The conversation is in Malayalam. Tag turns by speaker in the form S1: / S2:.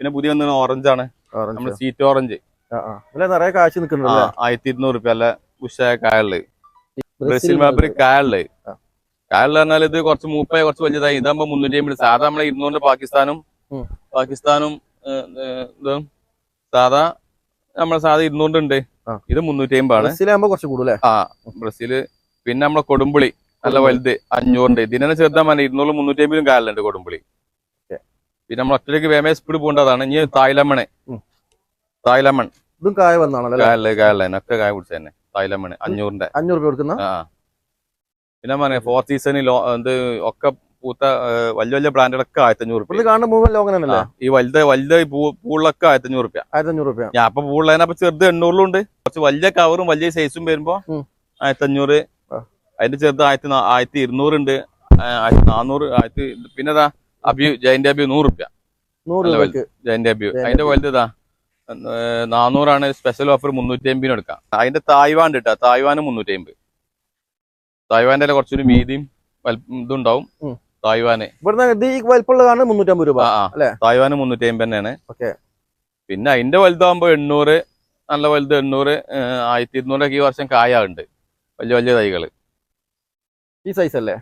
S1: പിന്നെ പുതിയ വന്ന ഓറഞ്ച് ആണ്. സീറ്റ് ഓറഞ്ച്
S2: നിറയെ കാശ് നിൽക്കുന്നുണ്ടല്ലേ?
S1: ആയിരത്തി ഇരുന്നൂറ് റുപ്യ അല്ല ഉഷായ കായകൾ ബ്രസീൽ മാപ്പിൾ കായകൾ
S2: ആ.
S1: കായലിൽ പറഞ്ഞാൽ ഇത് കുറച്ച് മൂപ്പായി കുറച്ച് വലുതായി. ഇതാകുമ്പോ മുന്നൂറ്റി അമ്പത് സാധാ നമ്മളെ ഇരുന്നൂറിന്റെ പാകിസ്ഥാനും പാകിസ്ഥാനും ഇതും സാധാ നമ്മളെ സാധാ ഇരുന്നൂറിന്റെ ഉണ്ട്. ഇത് മുന്നൂറ്റി അമ്പതാണ്.
S2: ബ്രസീലാകുമ്പോ കുറച്ച് കൂടുതലേ
S1: ആ ബ്രസീൽ. പിന്നെ നമ്മളെ കൊടുമ്പുളി. നല്ല വലുത് അഞ്ഞൂറിന്റെ. ഇതിനെ ചെറുതാ മതി ഇരുന്നൂറ് മുന്നൂറ്റി അമ്പതും കായലുണ്ട് കൊടുമ്പുളി. പിന്നെ നമ്മൾ ഒറ്റയ്ക്ക് വേമേ സ്പീഡ് പോകേണ്ടതാണ്. ഇനി തായ്ലമണ്.
S2: ഉം.
S1: തായ്ലമൺ.
S2: ഇതും കായ വന്നാണല്ലേ? കായല്ലേ
S1: കായൽ കായല ഒക്കെ കായ പിടിച്ച തന്നെ. തായ്ലമണ്. അഞ്ഞൂറിന്റെ.
S2: അഞ്ഞൂറ് രൂപ കൊടുക്കുന്ന?
S1: ആ. പിന്നെ പറയാ ഫോർ സീസണിൽ എന്ത് ഒക്കെ പൂത്ത വലിയ വലിയ ബ്രാൻഡുകളൊക്കെ ആയിരത്തി
S2: രൂപ
S1: ഈ വലുത് വലുത് ഈ ആയിരത്തഞ്ഞൂറ് രൂപ ആയിരത്തി അഞ്ഞൂറ് റുപ്യ.
S2: ആയിരത്തി അഞ്ഞൂറ് രൂപ
S1: ഞാൻ അപ്പൊ പൂളിലതിനപ്പൊ ചെറുത് എണ്ണൂറിലും ഉണ്ട്. കുറച്ച് വലിയ കവറും വലിയ സൈസും വരുമ്പോ
S2: ആയിരത്തഞ്ഞൂറ്.
S1: ആയിരത്തി അഞ്ഞൂറ് അതിന്റെ ചെറുത് ആയിരത്തി ആയിരത്തി ആയിരത്തി ഇരുന്നൂറുണ്ട് ആയിരത്തി നാനൂറ് ആയിരത്തി പിന്നെ ഇതാ അബ്യു ജയന്റ് അബ്യു നൂറ് റുപ്യ. ജയന്റ് അബ്യു അതിന്റെ വലുത് നാനൂറാണ് സ്പെഷ്യൽ ഓഫർ മുന്നൂറ്റി അമ്പതിനും എടുക്കാം. അതിന്റെ തായ്വാൻ കിട്ടാ തായ്വാന് മുന്നൂറ്റി അമ്പത് തായ്വാന്റെ കുറച്ചൊരു വീതിയും വലുപ്പം ഇതുണ്ടാവും. തായ്വാന്.
S2: വലിപ്പമുള്ളതാണ് മുന്നൂറ്റമ്പത് രൂപ
S1: തായ്വാന് മുന്നൂറ്റി അമ്പത് തന്നെയാണ്.
S2: ഓക്കേ.
S1: പിന്നെ അതിന്റെ വലുതാകുമ്പോ എണ്ണൂറ് നല്ല വലുത് എണ്ണൂറ് ആയിരത്തി ഇരുന്നൂറൊക്കെ ഈ വർഷം കായുണ്ട് വലിയ വലിയ തൈകൾ.
S2: ഈ സൈസ് അല്ലേ?